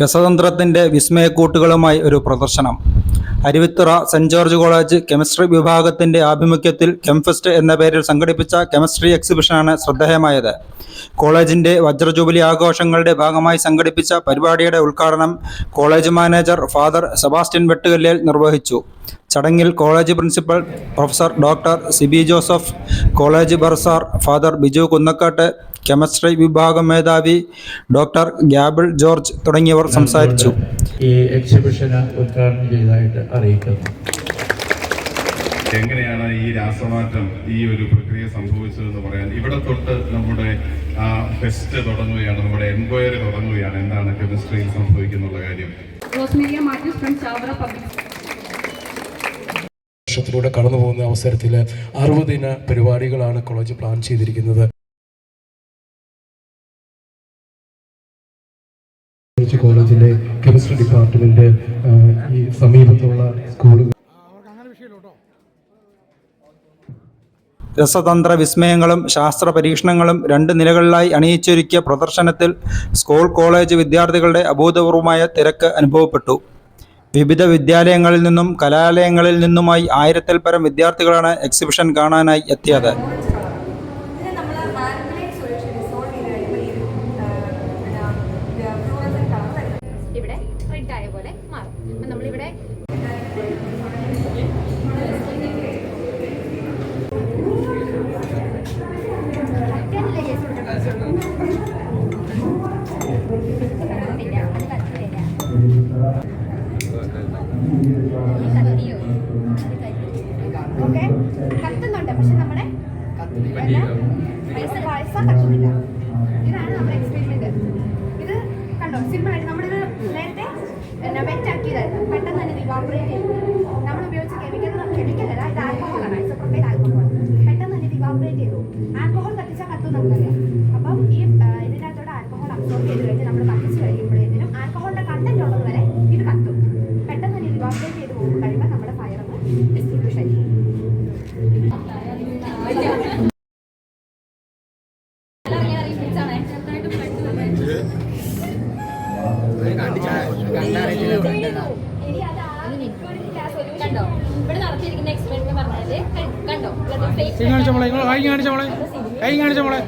രസതന്ത്രത്തിന്റെ വിസ്മയക്കൂട്ടുകളുമായി ഒരു പ്രദർശനം. Aruvithura Saint George college chemistry വിഭാഗത്തിന്റെ ആഭിമുഖ്യത്തിൽ കെംഫെസ്റ്റ് എന്ന പേരിൽ സംഘടിപ്പിച്ച കെമിസ്ട്രി എക്സിബിഷനാണ് ശ്രദ്ധേയമായത്. കോളേജിന്റെ വജ്രജൂബിലി ആഘോഷങ്ങളുടെ ഭാഗമായി സംഘടിപ്പിച്ച പരിപാടിയുടെ ഉദ്ഘാടനം college manager father Sebastian Vettukallel നിർവഹിച്ചു. ചടങ്ങിൽ college principal professor doctor Sibi Joseph college bursar father Biju Kunnakkattu chemistry വിഭാഗം മേധാവി ഡോക്ടർ ഗ്യാബിൾ ജോർജ് തുടങ്ങിയവർ സംസാരിച്ചു. ഈ എക്സിബിഷന് ഉദ്ഘാടനം ചെയ്തതായിട്ട് അറിയിക്കുന്നു. എങ്ങനെയാണ് ഈ രാസമാറ്റം ഈ ഒരു പ്രക്രിയ സംഭവിച്ചതെന്ന് പറയാൻ? ഇവിടെ തൊട്ട് നമ്മുടെ ഫെസ്റ്റ് തുടങ്ങുകയാണ് നമ്മുടെ എൻക്വയറി തുടങ്ങുകയാണ്. എന്താണ് കെമിസ്ട്രിയിൽ സംഭവിക്കുന്നുള്ള കാര്യം? വർഷത്തിലൂടെ കടന്നു പോകുന്ന അവസരത്തിൽ അറുപതിന പരിപാടികളാണ് കോളേജ് പ്ലാൻ ചെയ്തിരിക്കുന്നത്. കോളേജിലെ കെമിസ്ട്രി ഡിപ്പാർട്ട്മെന്റ് ഈ സമീപത്തുള്ള സ്കൂളുകൾ രസതന്ത്ര വിസ്മയങ്ങളും ശാസ്ത്ര പരീക്ഷണങ്ങളും രണ്ട് നിലകളിലായി അണിയിച്ചൊരുക്കിയ പ്രദർശനത്തിൽ സ്കൂൾ കോളേജ് വിദ്യാർത്ഥികളുടെ അഭൂതപൂർവമായ തിരക്ക് അനുഭവപ്പെട്ടു. വിവിധ വിദ്യാലയങ്ങളിൽ നിന്നും കലാലയങ്ങളിൽ നിന്നുമായി ആയിരത്തിൽ പരം വിദ്യാർത്ഥികളാണ് എക്സിബിഷൻ കാണാനായി എത്തിയത്. അപ്പം നമ്മളിവിടെ ഓക്കെ കത്തുന്നുണ്ട് പക്ഷെ നമ്മുടെ പൈസ പൈസ കത്തുന്നില്ല. ഇതാണ് നമ്മുടെ എക്സ്പെരിമെന്റ് ഇത് കണ്ടോ? സിമ്പിൾ തന്നെ ചെയ്തു. നമ്മൾ ഉപയോഗിച്ച കെമിക്കൽ കെമിക്കൽ അല്ല ഇത് ആൽക്കഹോളാണ് ഐസോപ്രോപ്പൈൽ ആൽക്കഹോൾ പെട്ടെന്ന് തന്നെ ഇവാപറേറ്റ് ചെയ്തു. ആൽക്കഹോൾ കത്തിച്ചാൽ കത്തും നമുക്കറിയാം അപ്പം ഈ ഇതിനകത്തോടെ ആൽക്കഹോൾ അബ്സോർബ് ചെയ്ത് കഴിഞ്ഞ് നമ്മൾ കത്തിച്ച് കഴിയുമ്പോഴേക്കും ആൽക്കഹോളിന്റെ കണ്ടന്റ് ഉള്ളത് വരെ ഇത് കത്തും. പെട്ടെന്ന് തന്നെ ഇവാപറേറ്റ് ചെയ്ത് പോകുമ്പോൾ കഴിയുമ്പോൾ നമ്മുടെ ഫയറൊന്ന് ഡിസ്ട്രിബ്യൂഷൻ ചെയ്യും കൈ കാണിച്ച മോളെ. കൈ കാണിച്ച മോളെ. കൈ കാണിച്ച മോളെ.